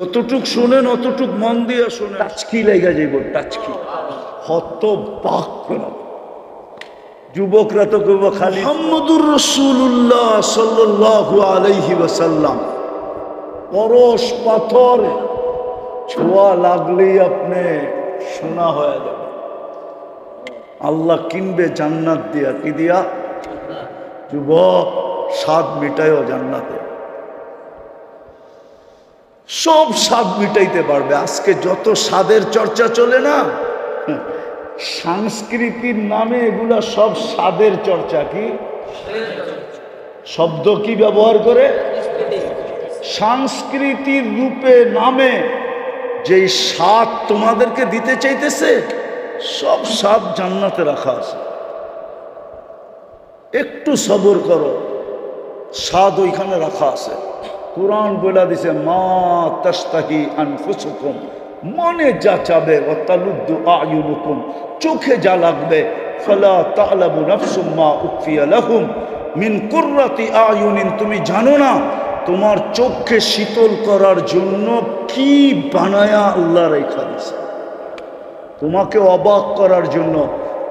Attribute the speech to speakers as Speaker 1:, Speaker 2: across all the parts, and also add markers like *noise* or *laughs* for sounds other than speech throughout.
Speaker 1: যতটুক শুনেন অতটুক মন দিয়ে শুনেন। টাচকি লেগে যাইব টাচকি। হত করা যুবকরা তো খালি মোহাম্মদুর রসুল্লাহ সাল্লাহ আলাইহি ওয়াসাল্লাম। পরশ পাথর ছোঁয়া লাগলেই আপনি শোনা হয়ে যাবে। আল্লাহ কিনবে জান্নাত দিয়া। কি দিয়া? যুবক স্বাদ মিটায়ও জান্নাতে। সব স্বাদ মিটাইতে পারবে। আজকে যত স্বাদের চর্চা চলে না, সংস্কৃতির নামে এগুলা সব স্বাদের চর্চা কি? শব্দ কি ব্যবহার করে? সংস্কৃতির রূপে, নামে যেই স্বাদ তোমাদেরকে দিতে চাইতেছে, সব স্বাদ জান্নাতে রাখা আছে। একটু সবর করো, স্বাদ ওইখানে রাখা আছে। কোরআন বলে দিছে, মা তাস্তাহি আনফুসুকুম। মনে যা চাবে ও তালুদ্দু আয়ুনুকুম। চোখে যা লাগবে, ফলা তালাবু নাফসুম মা উকফিয়া লাহুম। মিন কুররাতি আয়ুনিন, তুমি জানো না, তোমার চোখকে শীতল করার জন্য কি বানায়া আল্লাহ রেখা দিছে। তোমাকে অবাক করার জন্য,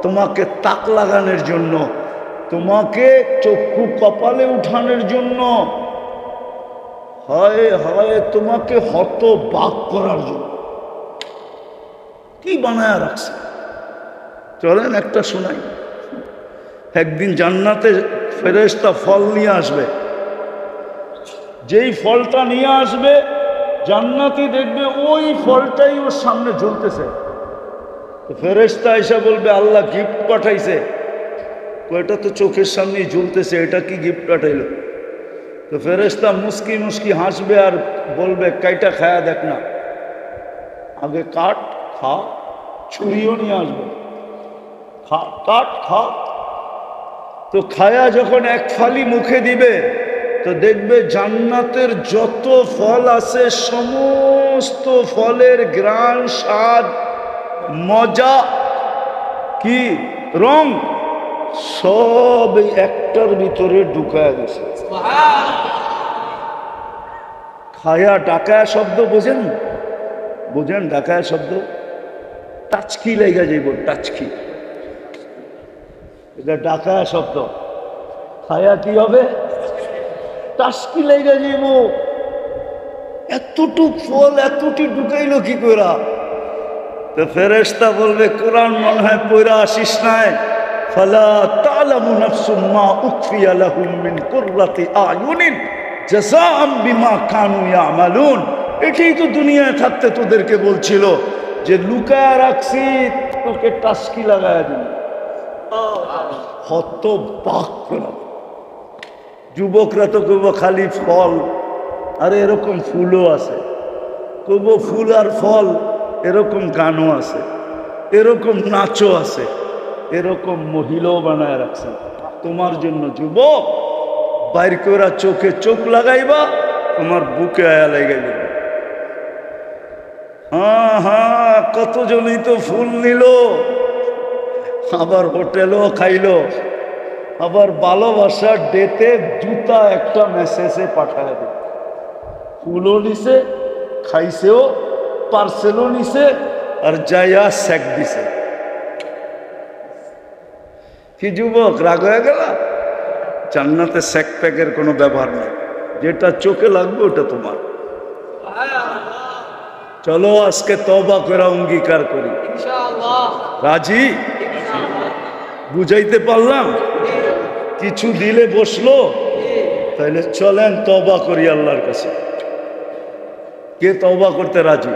Speaker 1: তোমাকে তাক লাগানোর জন্য, তোমাকে চক্ষু কপালে উঠানোর জন্য হয় হয়, তোমাকে হত বাক করার জন্য। কি বানায় রাখছে? চলেন একটা শোনাই। একদিন জান্নাতে ফেরেস্তা ফল নিয়ে আসবে। যেই ফলটা নিয়ে আসবে, জান্নাতি দেখবে ওই ফলটাই ওর সামনে ঝুলতেছে। ফেরেস্তা এসে বলবে, আল্লাহ গিফট পাঠাইছে। এটা তো চোখের সামনেই ঝুলতেছে, এটা কি গিফট পাঠাইলো? তো ফেরেস্তা মুস্কি মুস্কি হাসবে আর বলবে, কাইটা খায়া দেখ না। আগে কাট, খা, ছুরিও নিয়ে আসবে। খা, কাট, খা। তো খায়া যখন এক ফালি মুখে দিবে, তো দেখবে জান্নাতের যত ফল আছে, সমস্ত ফলের গ্রান স্বাদ, মজা, কি? রং সব এই একটার ভিতরে ঢুকায় গেছে খায়া ডাকায়া শব্দ বোঝেন? বোঝেন ডাকায়া শব্দ? টাচকি লেগে যাইব, টাচকি। এটা ডাকায়া শব্দ। খায়া কি হবে? টাচকি লেগে যাইব। এতটুক ফল, এতটি ঢুকাইল কি করা তো ফেরেস্তা বলবে, কোরআন মনে হয় পয়রা আসিস নাই। এটাই তো দুনিয়ায় থাকতে তোদেরকে বলছিল যে লুকায় রাখছি, তোকে টাস্কি লাগায় দিন হত বাক করা যুবকরা তো কেবো খালি ফল, আর এরকম ফুলও আছে। কেবো ফুল আর ফল, এরকম গানও আছে। এরকম নাচও আছে। এরকম মহিলাও বানায় রাখছেন তোমার জন্য যুবক, বাইর করে চোখে চোখ লাগাইবা, তোমার বুকে আয়া লেগে হ্যাঁ হ্যাঁ কতজনই তো ফুল নিল। আবার হোটেলও খাইলো। আবার ভালোবাসার ডেতে জুতা একটা মেসেজে পাঠায় দিল। ফুলও নিছে, খাইছেও, পার্সেলও নিছে, আর যাইয়া স্যাক দিছে। কি যুবক রাগ হয়ে গেল? জান্নাতে স্যাক প্যাকের কোনো ব্যবহার নেই। যেটা চোখে লাগবে ওটা তোমার। চলো আজকে তবা করে অঙ্গীকার করি। রাজি? বুঝাইতে পারলাম? কিছু দিলে বসল? তাহলে চলেন তবা করি আল্লাহর কাছে। কে তবা করতে রাজি?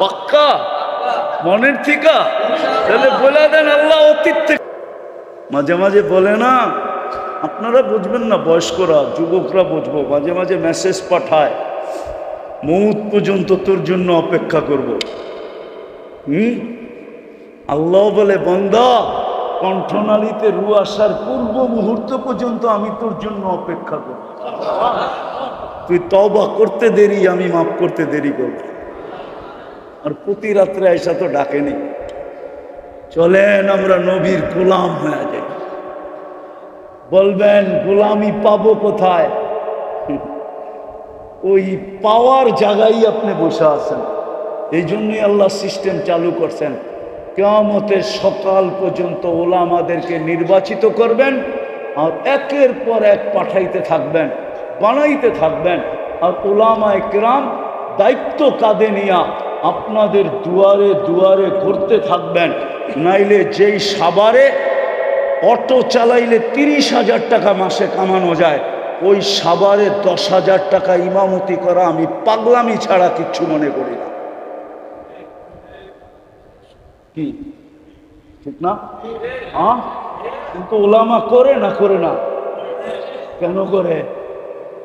Speaker 1: পাক্কা? মনের থিকা তাহলে বলে দেন আল্লাহ অতীত থেকে। মাঝে মাঝে বলে না, আপনারা বুঝবেন না, বয়স্করা, যুবকরা বুঝব। মাঝে মাঝে মেসেজ পাঠায়, মৌত পর্যন্ত তোর জন্য অপেক্ষা করব। হুম? আল্লাহ বলে, বন্দা, কণ্ঠনালীতে রু আসার পূর্ব মুহূর্ত পর্যন্ত আমি তোর জন্য অপেক্ষা করব। তুই তবা করতে দেরি, আমি মাফ করতে দেরি করব। আর প্রতি রাত্রে আইসা তো ডাকেনি। চলেন আমরা নবীর গোলাম হয়ে যাই। বলবেন, গোলামি পাবো কোথায়? ওই পাওয়ার জায়গায় আপনি বসে আছেন। এই জন্যই আল্লাহ সিস্টেম চালু করছেন। কেয়ামতের সকাল পর্যন্ত ওলামাদেরকে নির্বাচিত করবেন আর একের পর এক পাঠাইতে থাকবেন, বানাইতে থাকবেন। আর ওলামায় একরাম দায়িত্ব কাঁধে নিয়া আপনাদের দুয়ারে দুয়ারে ঘুরতে থাকবেন। নাইলে যেই সাবারে অটো চালাইলে তিরিশ হাজার টাকা মাসে কামানো যায়, ওই সাবারে দশ হাজার টাকা ইমামতি করা আমি পাগলামি ছাড়া কিচ্ছু মনে করি না। কি? ঠিক না? হ্যাঁ কিন্তু ওলামা করে না করে না। কেন করে?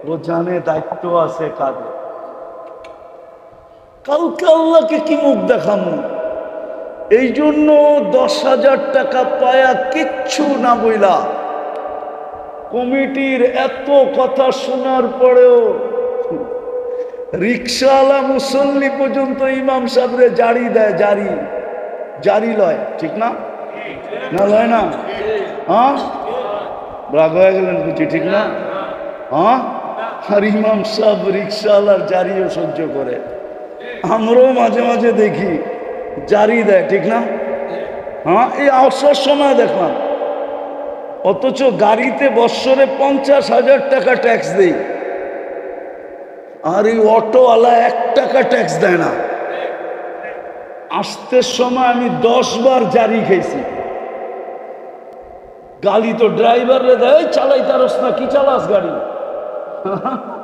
Speaker 1: ও জানে দায়িত্ব আছে কাজে কালকে আল্লাহকে কি মুখ দেখামো? এই জন্য দশ হাজার টাকা পায়া কিচ্ছু না বইলা। কমিটির এত কথা শোনার পরেও রিক্সাওয়ালা মুসল্লি পর্যন্ত ইমাম সাহেবরে জারি দেয়, জারি। জারি লয়, ঠিক না? না লয় না? হ্যাঁ? রাগ হয়ে গেলেন বুঝি, ঠিক না? হ্যাঁ? আর ইমাম সাহেব রিক্সাওয়ালার জারিও সহ্য করে। আমরাও মাঝে মাঝে দেখি, জারি দেয়, ঠিক না? হ্যাঁ এই অবসর সময় দেখলাম। অথচ গাড়িতে বৎসরে পঞ্চাশ হাজার টাকা ট্যাক্স দেই। আর এই অটোওয়ালা এক টাকা ট্যাক্স দেয় না। আসতে সময় আমি দশ বার জারি খেয়েছি। গাড়ি তো ড্রাইভারে দেয় চালাই তারস না, কি চালাস গাড়ি? *laughs*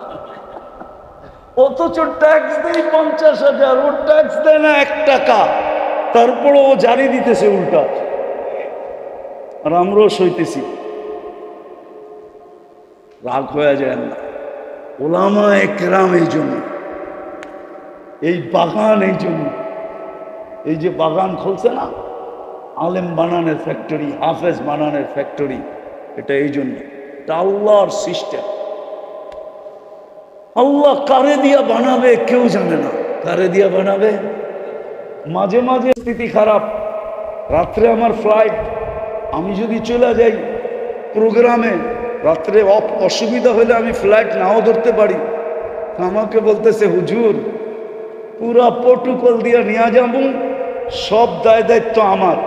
Speaker 1: অথচ ট্যাক্স দেয় পঞ্চাশ হাজার ও ট্যাক্স দেয় না এক টাকা। তারপরে ও জারি দিতেছে উল্টা। আর আমরাও সইতেছি। রাগ হয়ে যায় না। ওলামা একরাম এই জন্য। এই বাগান এই জন্য। এই যে বাগান খুলছে না, আলেম বানানের ফ্যাক্টরি হাফেজ বানানের ফ্যাক্টরি এটা এই জন্য। এটা সিস্টেম আল্লাহ কারে দিয়া বানাবে কেউ জানে না। কারে দিয়া বানাবে? মাঝে মাঝে স্থিতি খারাপ। রাত্রে আমার ফ্লাইট আমি যদি চলে যাই প্রোগ্রামে রাত্রে অসুবিধা হলে আমি ফ্লাইট নাও ধরতে পারি। আমাকে বলতেছে, হুজুর, পুরা প্রোটোকল দিয়ে নিয়ে যাব, সব দায় দায়িত্ব আমার।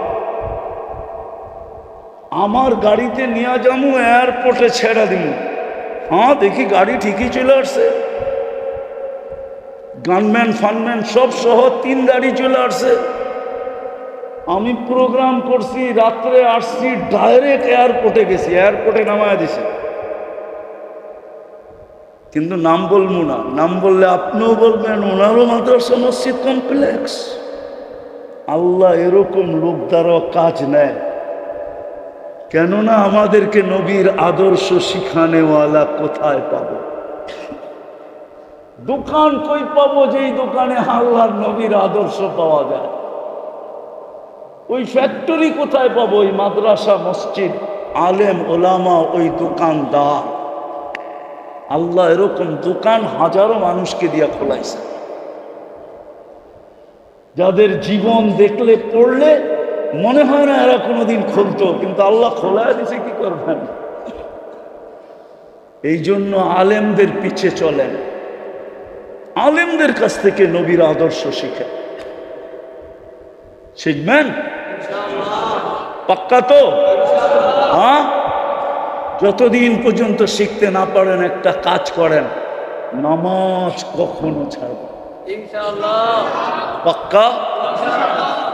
Speaker 1: আমার গাড়িতে নিয়ে যাব এয়ারপোর্টে ছেড়ে দিব। হ্যাঁ দেখি গাড়ি ঠিকই চলে আসছে গানম্যান ফানম্যান সব সহ তিন গাড়ি চলে আসছে আমি প্রোগ্রাম করছি রাত্রে আসছি ডাইরেক্ট এয়ারপোর্টে গেছি এয়ারপোর্টে নামায় দিছে কিন্তু নাম বলব না নাম বললে আপনিও বলবেন ওনারও মাদ্রাসা মসজিদ কমপ্লেক্স আল্লাহ এরকম লোক দ্বারা কাজ নেয় কেননা আমাদেরকে নবীর আদর্শ শিখানেওয়ালা কোথায় পাবো? দোকান কই পাবো যেই দোকানে আল্লাহর নবীর আদর্শ পাওয়া যায়? ওই ফ্যাক্টরি কোথায় পাবো? ওই মাদ্রাসা, মসজিদ? আলেম, ওলামা, ওই দোকানদার। আল্লাহ এরকম দোকান হাজারো মানুষকে দিয়া খোলাইছে। যাদের জীবন দেখলে, পড়লে মনে হয় না এরা কোনোদিন খুলতো কিন্তু আল্লাহ খোলা দিছে কি করবেন? এই জন্য আলেমদের পিছে চলেন। আলেমদের কাছ থেকে নবীর আদর্শ শিখে শিখবেন? পাক্কা তো? হ্যাঁ? যতদিন পর্যন্ত শিখতে না পারেন একটা কাজ করেন। নামাজ কখনো ছাড়বেন পাক্কা?